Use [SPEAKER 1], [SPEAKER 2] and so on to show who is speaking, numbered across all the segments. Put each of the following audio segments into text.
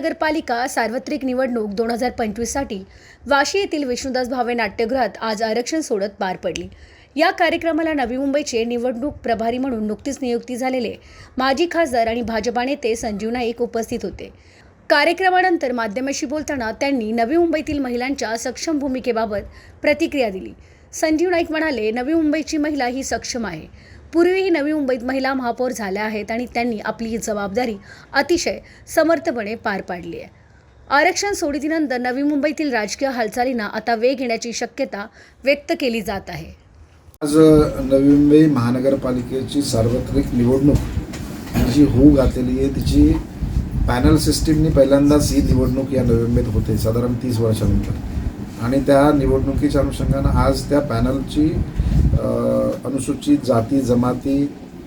[SPEAKER 1] नवी महानगरपालिका सार्वत्रिक निवडणूक दोन हजार पंचवीससाठी वाशी येथील विष्णुदास भावे नाट्यगृहात आज आरक्षण सोडत पार पडली. या कार्यक्रमाला नवी मुंबईचे निवडणूक प्रभारी म्हणून नुकतीच नियुक्ती झालेले माजी खासदार आणि भाजपा नेते संजीव नाईक उपस्थित होते. कार्यक्रमानंतर माध्यमाशी बोलताना त्यांनी नवी मुंबईतील महिलांच्या सक्षम भूमिकेबाबत प्रतिक्रिया दिली. संजीव नाईक म्हणाले नवी मुंबईची महिला ही सक्षम आहे. पूर्वीही नवी मुंबईत महिला महापौर झाल्या आहेत आणि त्यांनी आपली ही जबाबदारी अतिशय समर्थपणे पार पाडली आहे. आरक्षण सोडतीनंतर नवी मुंबईतील राजकीय हालचालींना आता वेग येण्याची शक्यता व्यक्त केली जात आहे.
[SPEAKER 2] आज नवी मुंबई महानगरपालिकेची सार्वत्रिक निवडणूक जी होऊ घातलेली आहे तिची पॅनल सिस्टीमनी पहिल्यांदाच ही निवडणूक या नवी मुंबईत होते साधारण तीस वर्षानंतर. आणि त्या निवडणुकीच्या अनुषंगानं आज त्या पॅनलची अनुसूचित जाती जमाती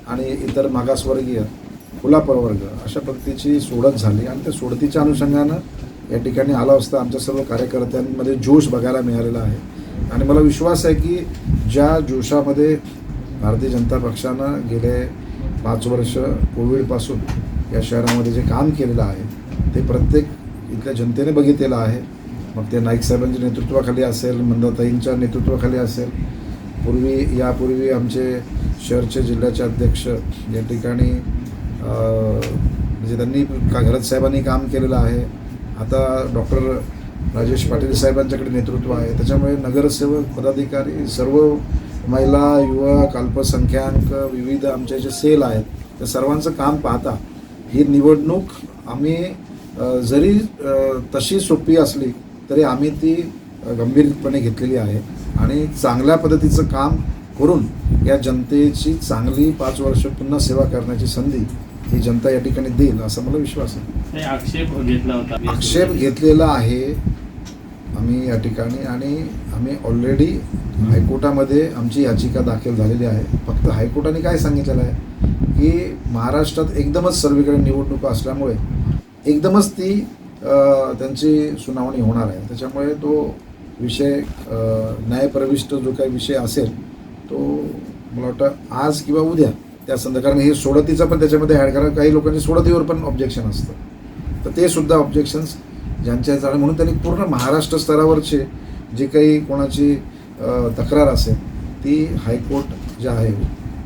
[SPEAKER 2] आणि इतर मागासवर्गीय खुला प्रवर्ग अशा पद्धतीची सोडत झाली. आणि त्या सोडतीच्या अनुषंगानं या ठिकाणी आला असता आमच्या सर्व कार्यकर्त्यांमध्ये जोश बघायला मिळालेला आहे. आणि मला विश्वास आहे की ज्या जोशामध्ये भारतीय जनता पक्षानं गेले पाच वर्ष कोविडपासून या शहरामध्ये जे काम केलेलं आहे ते प्रत्येक इथल्या जनतेने बघितलेलं आहे. मग ते नाईक साहेबांच्या नेतृत्वाखाली असेल मंदाताईंच्या नेतृत्वाखाली असेल पूर्वी यापूर्वी आमचे शहरचे जिल्ह्याचे अध्यक्ष या ठिकाणी म्हणजे त्यांनी का घरत साहेबांनी काम केलेलं आहे. आता डॉक्टर राजेश पाटील साहेबांच्याकडे नेतृत्व आहे. त्याच्यामुळे नगरसेवक पदाधिकारी सर्व महिला युवक अल्पसंख्याक विविध आमचे जे सेल आहेत त्या सर्वांचं काम पाहता ही निवडणूक आम्ही जरी तशी सोपी असली तरी आम्ही ती गंभीरपणे घेतलेली आहे. आणि चांगल्या पद्धतीचं काम करून या जनतेची चांगली पाच वर्ष पुन्हा सेवा करण्याची संधी ही जनता या ठिकाणी देईल असा मला विश्वास आहे.
[SPEAKER 3] आक्षेप घेतला होता.
[SPEAKER 2] आक्षेप घेतलेला आहे आम्ही या ठिकाणी आणि आम्ही ऑलरेडी हायकोर्टामध्ये आमची याचिका दाखल झालेली आहे. फक्त हायकोर्टाने काय सांगितलेलं आहे? की महाराष्ट्रात एकदमच सर्वीकडे निवडणुका असल्यामुळे एकदमच ती त्यांची सुनावणी होणार आहे. त्याच्यामुळे तो विषय न्यायप्रविष्ट जो काही विषय असेल तो मला वाटतं आज किंवा उद्या त्या संदर्भात कारण हे सोडतीचं पण त्याच्यामध्ये ॲड करा. काही लोकांची सोडतीवर पण ऑब्जेक्शन असतं. तर ते सुद्धा ऑब्जेक्शन्स ज्यांच्या झाले म्हणून त्यांनी पूर्ण महाराष्ट्र स्तरावरचे जे काही कोणाची तक्रार असेल ती हायकोर्ट जे आहे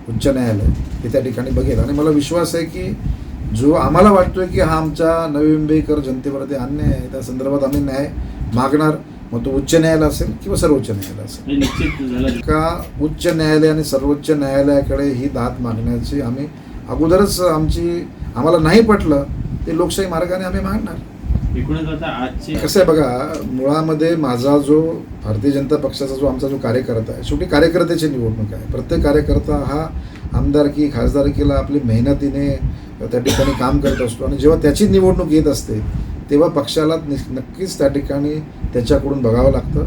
[SPEAKER 2] उच्च न्यायालय ते त्या ठिकाणी बघेल. आणि मला विश्वास आहे की जो आम्हाला वाटतोय की हा आमच्या नवी मुंबईकर जनतेवरती अन्याय आहे त्या संदर्भात आम्ही न्याय मागणार. मग तो उच्च न्यायालय असेल किंवा सर्वोच्च न्यायालय असेल? का उच्च न्यायालय आणि सर्वोच्च न्यायालयाकडे ही दाद मागण्याची आम्ही अगोदरच आमची आम्हाला नाही पटलं ते लोकशाही मार्गाने आम्ही मागणार.
[SPEAKER 3] एकूणच आता आजचे
[SPEAKER 2] कसं आहे बघा मुळामध्ये माझा जो भारतीय जनता पक्षाचा जो आमचा जो कार्यकर्ता आहे शेवटी कार्यकर्त्याची निवडणूक आहे. प्रत्येक कार्यकर्ता हा आमदारकी खासदारकीला आपली मेहनतीने त्या ठिकाणी काम करत असतो. आणि जेव्हा त्याची निवडणूक येत असते तेव्हा पक्षाला नक्कीच त्या ठिकाणी त्याच्याकडून बघावं लागतं.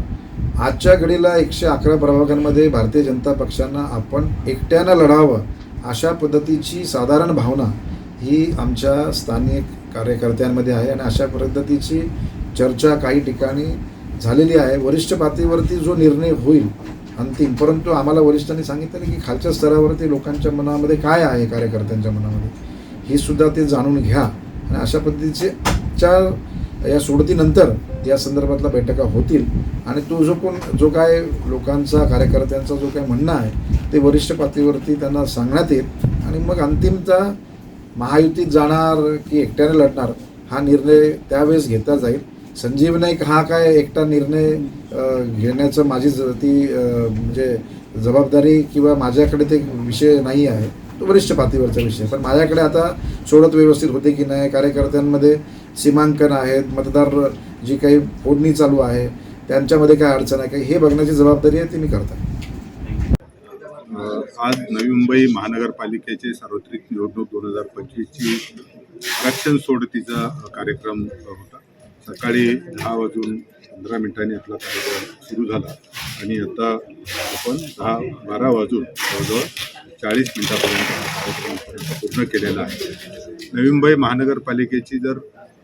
[SPEAKER 2] आजच्या घडीला एकशे अकरा प्रभागांमध्ये भारतीय जनता पक्षांना आपण एकट्यानं लढावं अशा पद्धतीची साधारण भावना ही आमच्या स्थानिक कार्यकर्त्यांमध्ये आहे आणि अशा पद्धतीची चर्चा काही ठिकाणी झालेली आहे. वरिष्ठ पातळीवरती जो निर्णय होईल अंतिम परंतु आम्हाला वरिष्ठांनी सांगितलं की खालच्या स्तरावरती लोकांच्या मनामध्ये काय आहे कार्यकर्त्यांच्या मनामध्ये हे सुद्धा ते जाणून घ्या आणि अशा पद्धतीचे आजच्या या सोडतीनंतर या संदर्भातल्या बैठका होतील. आणि तो जो कोण जो काय लोकांचा कार्यकर्त्यांचा जो काय म्हणणं आहे ते वरिष्ठ पातळीवरती त्यांना सांगण्यात येईल. आणि मग अंतिमचा महायुतीत जाणार की एकट्याने लढणार हा निर्णय त्यावेळेस घेतला जाईल. संजीव नाईक हा काय एकटा निर्णय घेण्याचं माझी ज- ती म्हणजे जबाबदारी किंवा माझ्याकडे ते विषय नाही आहे. तो वरिष्ठ पातळीवरचा विषय. पण माझ्याकडे आता सोडत व्यवस्थित होते की नाही कार्यकर्त्यांमध्ये सीमांकन आहेत मतदार जी काही फोडणी चालू आहे त्यांच्यामध्ये काय अडचण आहे काही हे बघण्याची जबाबदारी आहे ती मी करतो
[SPEAKER 4] आज नवी मुंबई महानगरपालिकेचे सार्वत्रिक निवडणूक दोन हजार पंचवीसची आरक्षण सोडतीचा कार्यक्रम होता. सकाळी दहा वाजून पंधरा मिनिटांनी आपला कार्यक्रम सुरू झाला आणि आता आपण दहा बारा वाजून जवळजवळ चाळीस मिनिटापर्यंत कार्यक्रम पूर्ण केलेला आहे. नवी मुंबई महानगरपालिकेची जर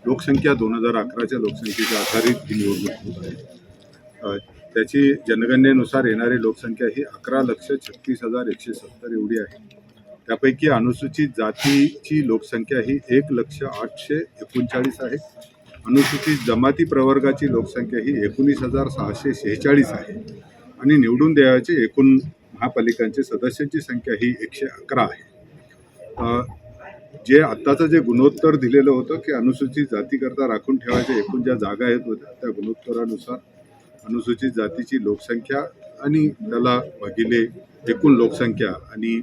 [SPEAKER 4] लोकसंख्या दोन हजार अकराच्या लोकसंख्येच्या आधारित ही निवडणूक होत आहे त्याची जनगणनेनुसार येणारी लोकसंख्या ही अकरा लक्ष छत्तीस हजार एकशे सत्तर एवढी आहे. त्यापैकी अनुसूचित जातीची लोकसंख्या ही एक लक्ष आठशे एकोणचाळीस आहे. अनुसूचित जमाती प्रवर्गाची लोकसंख्या ही एकोणीस हजार सहाशे शेहेचाळीस आहे. आणि निवडून द्यायचे एकूण महापालिकांचे सदस्यांची संख्या ही एकशे अकरा आहे. जे आत्ताचं जे गुणोत्तर दिलेलं होतं की अनुसूचित जातीकरता राखून ठेवायच्या एकूण ज्या जागा येत होत्या त्या गुणोत्तरानुसार अनुसूचित जातीची लोकसंख्या आणि त्याला भागिले एकूण लोकसंख्या आणि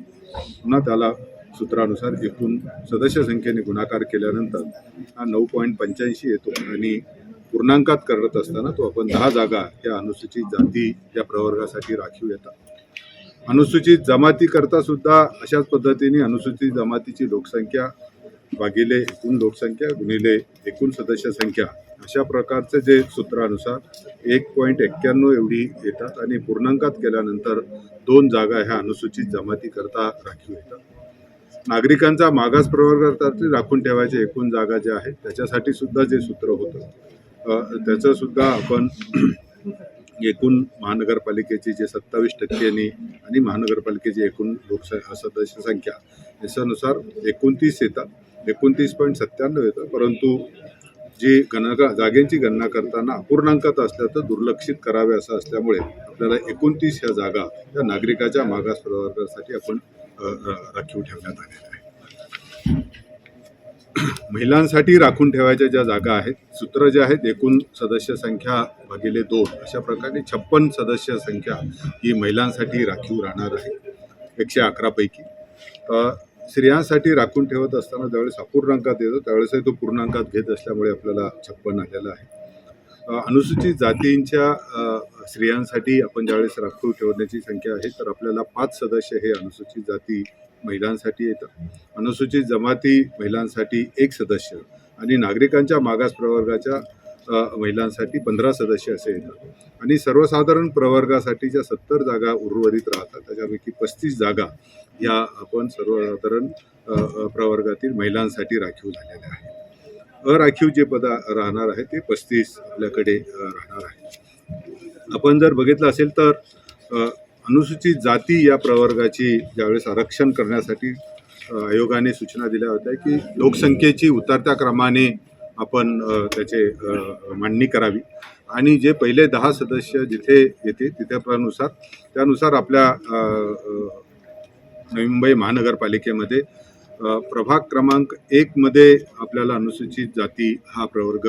[SPEAKER 4] पुन्हा त्याला सूत्रानुसार एकूण सदस्य संख्येने गुणाकार केल्यानंतर हा नऊ पॉईंट पंच्याऐंशी येतो आणि पूर्णांकात करत असताना तो आपण दहा जागा या अनुसूचित जाती या प्रवर्गासाठी राखीव येतात. अनुसूचित जमातीकरता सुद्धा अशाच पद्धतीने अनुसूचित जमातीची लोकसंख्या भागिले एकूण लोकसंख्या गुणिले एकूण सदस्य संख्या अशा प्रकारचे जे सूत्रानुसार एक पॉईंट एक्क्याण्णव एवढी येतात आणि पूर्णांकात केल्यानंतर दोन जागा ह्या अनुसूचित जमातीकरता राखीव येतात. नागरिकांचा मागास प्रवर्गासाठी राखून ठेवायचे एकूण जागा ज्या आहेत त्याच्यासाठी सुद्धा जे सूत्र होतं अ, त्याचं सुद्धा आपण एकूण महानगरपालिकेची जे सत्तावीस टक्क्यांनी आणि महानगरपालिकेची एकूण लोकसंख्या सदस्य संख्या याच्यानुसार एकोणतीस येतात. एकोणतीस पॉईंट सत्त्याण्णव येतं परंतु जी गणना जागेंची गणना करताना अपूर्णांकात असल्या तर दुर्लक्षित करावे असं असल्यामुळे आपल्याला एकोणतीस ह्या जागा या नागरिकाच्या मागास प्रवर्गासाठी आपण राखीव ठेवण्यात आलेल्या आहेत. महिलांसाठी राखून ठेवायच्या ज्या जागा आहेत सूत्र जे आहेत एकूण सदस्य संख्या भागिले दोन अशा प्रकारे छप्पन सदस्य संख्या ही महिलांसाठी राखीव राहणार आहे. एकशे अकरापैकी स्त्रियांसाठी राखून ठेवत असताना ज्यावेळेस अपूर्णांकात येतो त्यावेळेसही तो पूर्णांकात घेत असल्यामुळे आपल्याला छप्पन आलेला आहे. अनुसूचित जातींच्या स्त्रियांसाठी आपण ज्यावेळेस राखून ठेवण्याची संख्या आहे तर आपल्याला पाच सदस्य हे अनुसूचित जाती महिलांसाठी येतात अनुसूचित जमाती महिलांसाठी एक सदस्य आणि नागरिकांच्या मागास प्रवर्गाच्या महिलांसाठी पंधरा सदस्य असे येतात. आणि सर्वसाधारण प्रवर्गासाठीच्या सत्तर जागा उर्वरित राहतात. त्याच्यापैकी पस्तीस जागा या आपण सर्वसाधारण प्रवर्गातील महिलांसाठी राखीव झालेल्या आहेत. अराखीव जे पद राहणार आहे ते पस्तीस आपल्याकडे राहणार आहे आपण जर बघितलं असेल तर अनुसूचित जाती या प्रवर्गाची ज्यावेळेस आरक्षण करण्यासाठी आयोगाने सूचना दिल्या होत्या की लोकसंख्येची उतरत्या क्रमाने आपण त्याचे मांडणी करावी. आणि जे पहिले दहा सदस्य जिथे येते तिथे त्यानुसार आपल्या नवी मुंबई महानगरपालिकेमध्ये प्रभाग क्रमांक एकमध्ये आपल्याला अनुसूचित जाती हा प्रवर्ग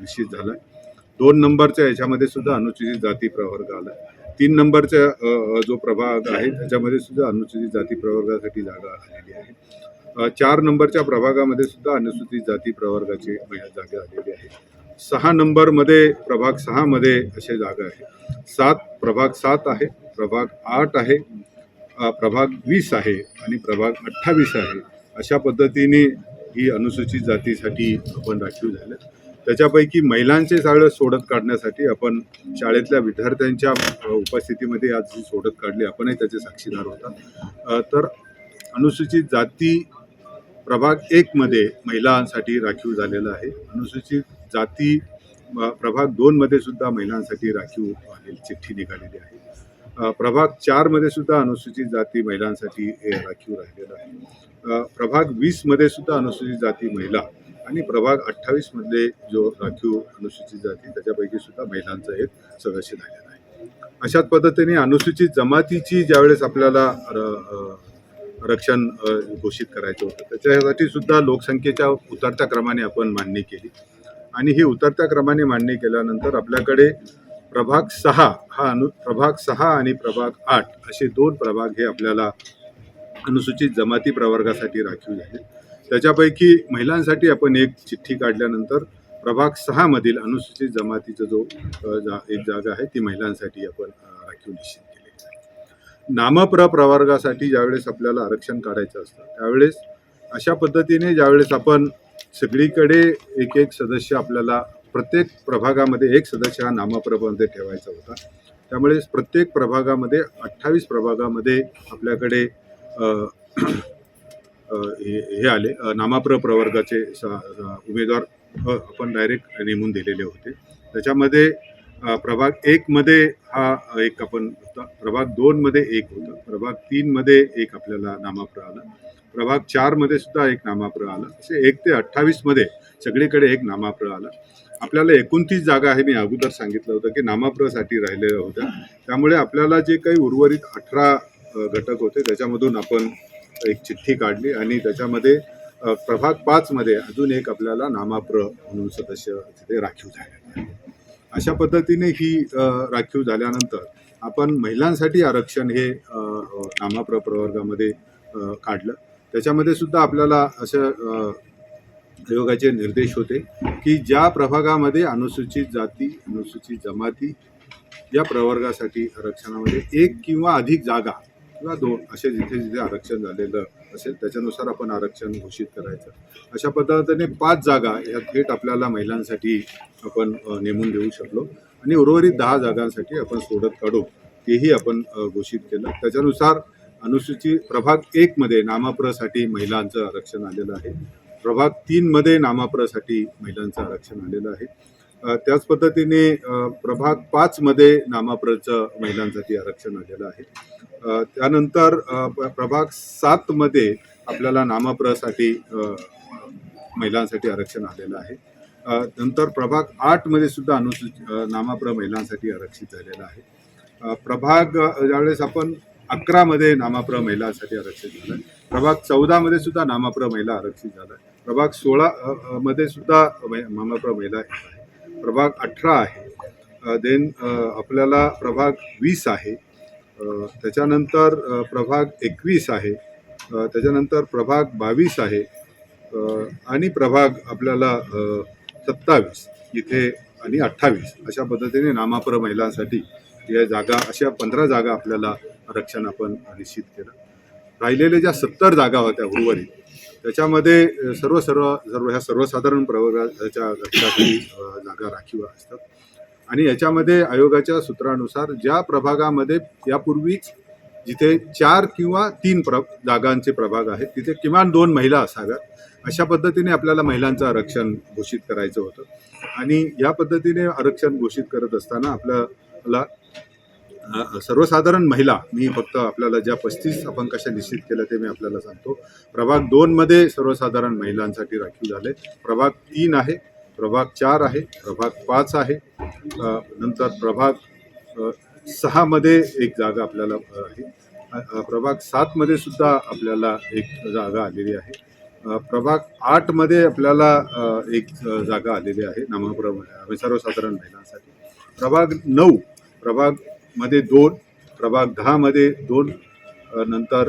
[SPEAKER 4] निश्चित झाला आहे दोन नंबरच्या याच्यामध्ये सुद्धा अनुसूचित जाती प्रवर्ग आला. आहे तीन नंबरचा जो प्रभाग आहे त्याच्यामध्ये सुद्धा अनुसूचित जाती प्रवर्गासाठी जागा आलेली आहे. चार नंबरच्या प्रभागामध्ये सुद्धा अनुसूचित जाती प्रवर्गाची महिला जागा आलेली आहे. सहा नंबरमध्ये प्रभाग सहामध्ये असे जागा आहे. सात प्रभाग सात आहे प्रभाग आठ आहे प्रभाग वीस आहे आणि प्रभाग अठ्ठावीस आहे. अशा पद्धतीने ही अनुसूचित जातीसाठी आपण राखीव झालं. त्याच्यापैकी महिलांचे सगळं सोडत काढण्यासाठी आपण शाळेतल्या विद्यार्थ्यांच्या उपस्थितीमध्ये आज जी सोडत काढली. आपणही त्याचे साक्षीदार होता. तर अनुसूचित जाती प्रभाग एकमध्ये महिलांसाठी राखीव झालेलं आहे. अनुसूचित जाती प्रभाग दोनमध्ये सुद्धा महिलांसाठी राखीव आलेली चिठ्ठी निघालेली आहे. प्रभाग चारमध्ये सुद्धा अनुसूचित जाती महिलांसाठी हे राखीव राहिलेलं आहे. प्रभाग वीसमध्ये सुद्धा अनुसूचित जाती महिला आणि प्रभाग अठ्ठावीसमधले जो राखीव अनुसूचित जाती त्याच्यापैकी सुद्धा महिलांचं एक सदस्य झालेला आहे. अशाच पद्धतीने अनुसूचित जमातीची ज्यावेळेस आपल्याला रक्षण घोषित करायचं होतं. त्याच्यासाठी सुद्धा लोकसंख्येच्या उतरत्या क्रमाने आपण मांडणी केली. आणि ही उतरत्या क्रमाने मांडणी केल्यानंतर आपल्याकडे प्रभाग सहा हा अनु प्रभाग सहा आणि प्रभाग आठ असे दोन प्रभाग हे आपल्याला अनुसूचित जमाती प्रवर्गासाठी राखीव झाले. त्याच्यापैकी महिलांसाठी आपण एक चिठ्ठी काढल्यानंतर प्रभाग सहामधील अनुसूचित जमातीचा जो जा एक जागा आहे ती महिलांसाठी आपण राखीव निश्चित नामप्र प्रवर्गासाठी ज्यावेळेस आपल्याला आरक्षण काढायचं असतं त्यावेळेस अशा पद्धतीने ज्यावेळेस आपण सगळीकडे एक एक सदस्य आपल्याला प्रत्येक प्रभागामध्ये एक सदस्य हा नामप्रभामध्ये ठेवायचा होता. त्यामुळे प्रत्येक प्रभागामध्ये अठ्ठावीस प्रभागामध्ये आपल्याकडे हे हे आले. नामाप्र प्रवर्गाचे स- उमेदवार आपण डायरेक्ट नेमून दिलेले होते. त्याच्यामध्ये प्रभाग एकमध्ये हा एक आपण होता. प्रभाग दोनमध्ये एक होतं. प्रभाग तीनमध्ये एक आपल्याला नामाप्र आलं. प्रभाग चारमध्ये सुद्धा एक नामाप्र आलं. असे एक ते अठ्ठावीसमध्ये सगळीकडे एक नामाप्र आलं. आपल्याला एकोणतीस जागा आहे मी अगोदर सांगितलं होतं की नामाप्रसाठी राहिलेल्या होत्या. त्यामुळे आपल्याला जे काही उर्वरित अठरा घटक होते त्याच्यामधून आपण एक चिठ्ठी काढली आणि त्याच्यामध्ये प्रभाग पाचमध्ये अजून एक आपल्याला नामाप्र म्हणून सदस्य तिथे राखीव झाले अशा पद्धतीने ही राखीव झाल्यानंतर आपण महिलांसाठी आरक्षण हे कामाप्र नामाप्र प्रवर्गामध्ये काढलं. त्याच्यामध्ये सुद्धा आपल्याला असं आयोगाचे निर्देश होते की ज्या प्रभागामध्ये अनुसूचित जाती अनुसूचित जमाती या प्रवर्गासाठी आरक्षणामध्ये एक किंवा अधिक जागा किंवा दोन असे जिथे जिथे आरक्षण झालेलं असेल त्याच्यानुसार आपण आरक्षण घोषित करायचं. अशा पद्धतीने पाच जागा ह्या थेट आपल्याला महिलांसाठी आपण नेमून देऊ शकलो. आणि उर्वरित दहा जागांसाठी आपण सोडत काढू तेही आपण घोषित केलं. त्याच्यानुसार अनुसूचित प्रभाग एकमध्ये नामाप्रसाठी महिलांचं आरक्षण आलेलं आहे. प्रभाग तीनमध्ये नामाप्रसाठी महिलांचं आरक्षण आलेलं आहे. त्याच पद्धतीने प्रभाग पाचमध्ये नामाप्रचं महिलांसाठी आरक्षण आलेलं आहे. त्यानंतर प- प्रभाग सातमध्ये आपल्याला नामाप्रसाठी महिलांसाठी आरक्षण आलेलं आहे. नंतर प्रभाग आठमध्ये सुद्धा अनुसूचित नामाप्र महिलांसाठी आरक्षित झालेलं आहे. प्रभाग ज्यावेळेस आपण अकरामध्ये नामाप्र महिलांसाठी आरक्षित झालं आहे प्रभाग चौदामध्ये सुद्धा नामाप्र महिला आरक्षित झाला आहे प्रभाग सोळा मध्ये सुद्धा मै- नामाप्र महिला आहे प्रभाग अठरा आहे. देन आपल्याला प्रभाग वीस आहे. त्याच्यानंतर प्रभाग एकवीस आहे. त्याच्यानंतर प्रभाग बावीस आहे. आणि प्रभाग आपल्याला सत्तावीस इथे आणि अठ्ठावीस अशा पद्धतीने नामापर महिलांसाठी या जागा अशा पंधरा जागा आपल्याला आरक्षण आपण निश्चित केलं. राहिलेल्या ज्या सत्तर जागा होत्या उर्वरित त्याच्यामध्ये सर्व सर्व सर्व ह्या सर्वसाधारण प्रवर्गाच्या घटकासाठी जागा राखीव असतात. आणि याच्यामध्ये आयोगाच्या सूत्रानुसार ज्या प्रभागामध्ये यापूर्वीच जिथे चार किंवा तीन प्र जागांचे प्रभाग आहेत तिथे किमान दोन महिला असाव्यात. अशा पद्धतीने आपल्याला महिलांचं आरक्षण घोषित करायचं होतं. आणि या पद्धतीने आरक्षण घोषित करत असताना आपल्याला सर्वसाधारण महिला मी फक्त आपल्याला ज्या पस्तीस आपण कशा निश्चित केल्या ते मी आपल्याला सांगतो. प्रभाग दोनमध्ये सर्वसाधारण महिलांसाठी राखीव झाले. प्रभाग तीन आहे प्रभाग चार आहे प्रभाग पाच आहे. नंतर प्रभाग सहामध्ये एक जागा आपल्याला आहे. प्रभाग सातमध्ये सुद्धा आपल्याला एक जागा आलेली आहे. प्रभाग आठमध्ये आपल्याला एक जागा आलेली आहे नामप्रभ सर्वसाधारण महिलांसाठी. प्रभाग नऊ प्रभाग मध्ये दोन प्रभाग दहामध्ये दोन नंतर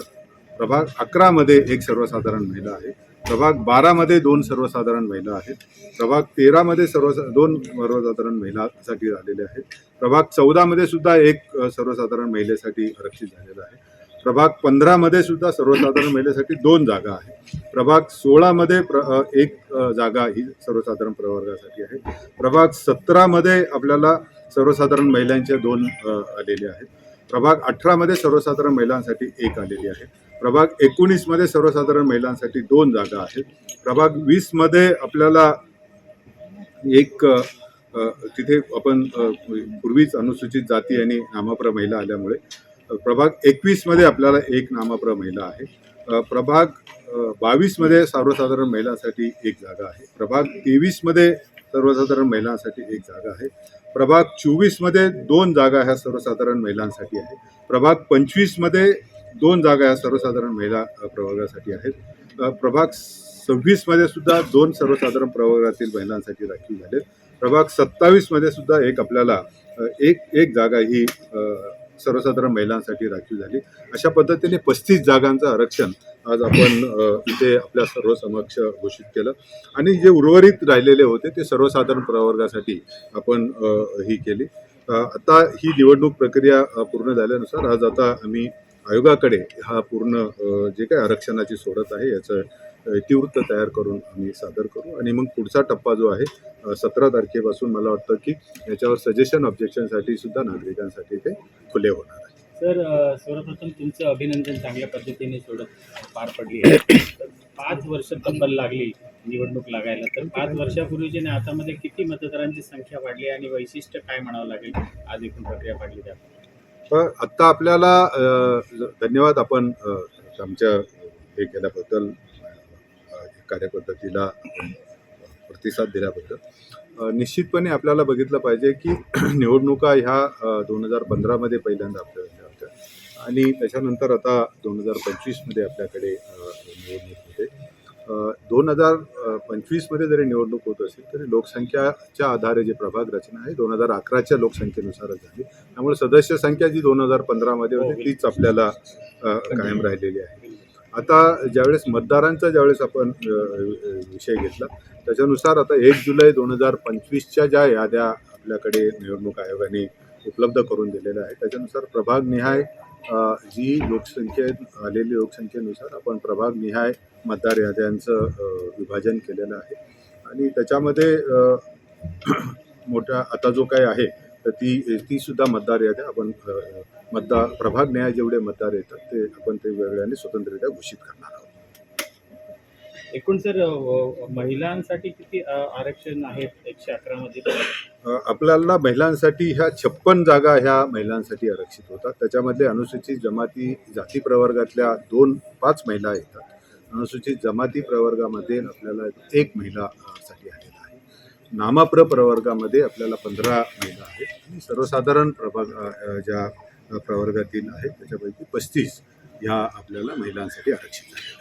[SPEAKER 4] प्रभाग अकरामध्ये एक सर्वसाधारण महिला आहे. प्रभाग बारामध्ये दोन सर्वसाधारण महिला आहेत. प्रभाग तेरामध्ये सर्व दोन सर्वसाधारण महिलासाठी झालेले आहेत. प्रभाग चौदामध्ये सुद्धा एक सर्वसाधारण महिलेसाठी आरक्षित झालेला आहे. प्रभाग पंधरामध्ये सुद्धा सर्वसाधारण महिलेसाठी दोन जागा आहे प्रभाग सोळामध्ये प्र एक जागा ही सर्वसाधारण प्रवर्गासाठी आहे. प्रभाग सतरामध्ये आपल्याला सर्वसाधारण महिलांच्या दोन आलेले आहेत. प्रभाग अठरामध्ये सर्वसाधारण महिलांसाठी एक आलेली आहे. प्रभाग एकोणीसमध्ये सर्वसाधारण महिलांसाठी दोन जागा आहेत. प्रभाग वीसमध्ये आपल्याला एक तिथे आपण पूर्वीच अनुसूचित जाती आणि नामप्र महिला आल्यामुळे प्रभाग एकवीसमध्ये आपल्याला एक नामप्र महिला आहे. प्रभाग बावीसमध्ये सर्वसाधारण महिलांसाठी एक जागा आहे. प्रभाग तेवीसमध्ये सर्वसाधारण महिलांसाठी एक जागा आहे. प्रभाग चोवीसमध्ये दोन जागा ह्या सर्वसाधारण महिलांसाठी आहे प्रभाग पंचवीसमध्ये दोन जागा ह्या सर्वसाधारण महिला प्रवर्गासाठी आहेत. प्रभाग सव्वीसमध्ये सुद्धा दोन सर्वसाधारण प्रवर्गातील महिलांसाठी राखीव झालेत. प्रभाग सत्तावीसमध्ये सुद्धा एक आपल्याला एक एक जागा ही सर्वसाधारण महिलांसाठी राखीव झाली. अशा पद्धतीने पस्तीस जागांचं आरक्षण आज आपण इथे आपल्या सर्व समक्ष घोषित केलं. आणि जे उर्वरित राहिलेले होते ते सर्वसाधारण प्रवर्गासाठी आपण ही केली. आता ही निवडणूक प्रक्रिया पूर्ण झाल्यानुसार आज आता आम्ही आयोगाकडे हा पूर्ण जे काही आरक्षणाची सोडत आहे याचं इतिवृत्त तयार करून आम्ही सादर करू. आणि मग पुढचा टप्पा जो आहे सतरा तारखेपासून मला वाटतं की याच्यावर सजेशन ऑब्जेक्शनसाठी सुद्धा नागरिकांसाठी ते खुले होणार आहे.
[SPEAKER 3] सर सर्वप्रथम तुमचं अभिनंदन चांगल्या पद्धतीने सोडत पार पडली आहे. तर पाच वर्ष तब्बल लागली निवडणूक लागायला. तर पाच वर्षापूर्वीची आणि आतामध्ये किती मतदारांची संख्या वाढली आणि वैशिष्ट्य काय म्हणावं लागेल? आज एकूण प्रक्रिया पाडली त्या
[SPEAKER 4] तर आत्ता आपल्याला अ, धन्यवाद आपण अ, आमच्या हे केल्याबद्दल अ, कार्यपद्धतीला आपण प्रतिसाद दिल्याबद्दल अ, निश्चितपणे आपल्याला बघितलं पाहिजे की निवडणुका ह्या दोन हजार पंधरामध्ये पहिल्यांदा आपल्याला झाल्या आणि त्याच्यानंतर आता दोन हजार पंचवीसमध्ये आपल्याकडे निवडणूक होते. दोन हजार पंचवीसमध्ये जरी निवडणूक होत असेल तरी लोकसंख्याच्या आधारे जे प्रभाग रचना आहे दोन हजार अकराच्या लोकसंख्येनुसारच झाली. त्यामुळे सदस्य संख्या जी दोन हजार पंधरामध्ये होती तीच आपल्याला कायम राहिलेली आहे. आता ज्यावेळेस मतदारांचा ज्यावेळेस आपण विषय घेतला त्याच्यानुसार आता एक जुलै दोन हजार पंचवीसच्या ज्या याद्या आपल्याकडे निवडणूक आयोगाने उपलब्ध करून दिलेल्या आहेत त्याच्यानुसार प्रभागनिहाय अ, जी लोकसंख्येत आलेली लोकसंख्येनुसार आपण प्रभागनिहाय मतदार याद्यांचं विभाजन केलेलं आहे. आणि त्याच्यामध्ये मोठा मोठ्या आता जो काही आहे तर ती ती सुद्धा मतदार याद्या आपण मतदार प्रभाग न्याय जेवढे मतदार येतात ते आपण ते वेगळ्याने स्वतंत्ररित्या घोषित करणार आहोत.
[SPEAKER 3] एकूण सर महिलांसाठी किती आरक्षण आहेत एकशे अकरामध्ये
[SPEAKER 4] अ, आपल्याला महिलांसाठी ह्या छप्पन जागा ह्या महिलांसाठी आरक्षित होतात. त्याच्यामध्ये अनुसूचित जमाती जाती प्रवर्गातल्या दोन पाच महिला येतात. अनुसूचित जमाती प्रवर्गामध्ये आपल्याला एक महिला साठी आलेला आहे. नामाप्र प्रवर्गामध्ये आपल्याला पंधरा महिला आहेत. आणि सर्वसाधारण प्रभाग ज्या प्रवर्गातील आहेत त्याच्यापैकी पस्तीस ह्या आपल्याला महिलांसाठी आरक्षित आहेत.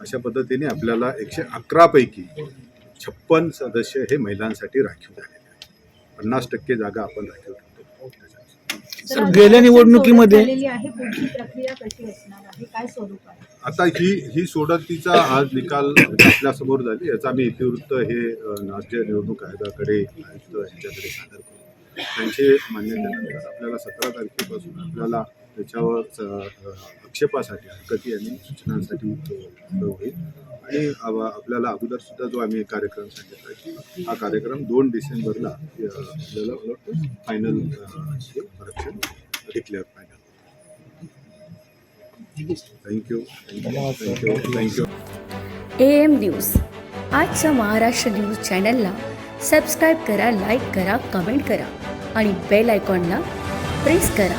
[SPEAKER 4] अशा पद्धतीने आपल्याला एकशे अकरापैकी छप्पन सदस्य हे महिलांसाठी राखीव झालेले आहेत. पन्नास टक्के जागा आपण राखीव ठेवतो.
[SPEAKER 5] सर गेल्या निवडणुकीमध्ये
[SPEAKER 6] झालेली आहे. पुढची प्रक्रिया कशी असणार आहे? काय स्वरूप आहे?
[SPEAKER 4] आता ही ही सोडतीचा आज निकाल आपल्यासमोर झाली. याचा आम्ही इतिवृत्त हे राज्य निवडणूक आयोगाकडे आयुक्त यांच्याकडे सादर करू. त्यांचे मान्यतेनंतर आपल्याला सतरा तारखेपासून आपल्याला त्याच्यावर आक्षेपासाठी हरकती आणि सूचनांसाठी होईल. आणि आपल्याला अगोदर सुद्धा जो आम्ही कार्यक्रम सांगितला की हा कार्यक्रम दोन डिसेंबरला आपल्याला वाटतं फायनल आरक्षण declare final thank you thank you thank you thank you
[SPEAKER 1] A M news आजच्या महाराष्ट्र न्यूज चॅनलला सबस्क्राईब करा लाईक करा कमेंट करा आणि बेल आयकॉनला प्रेस करा.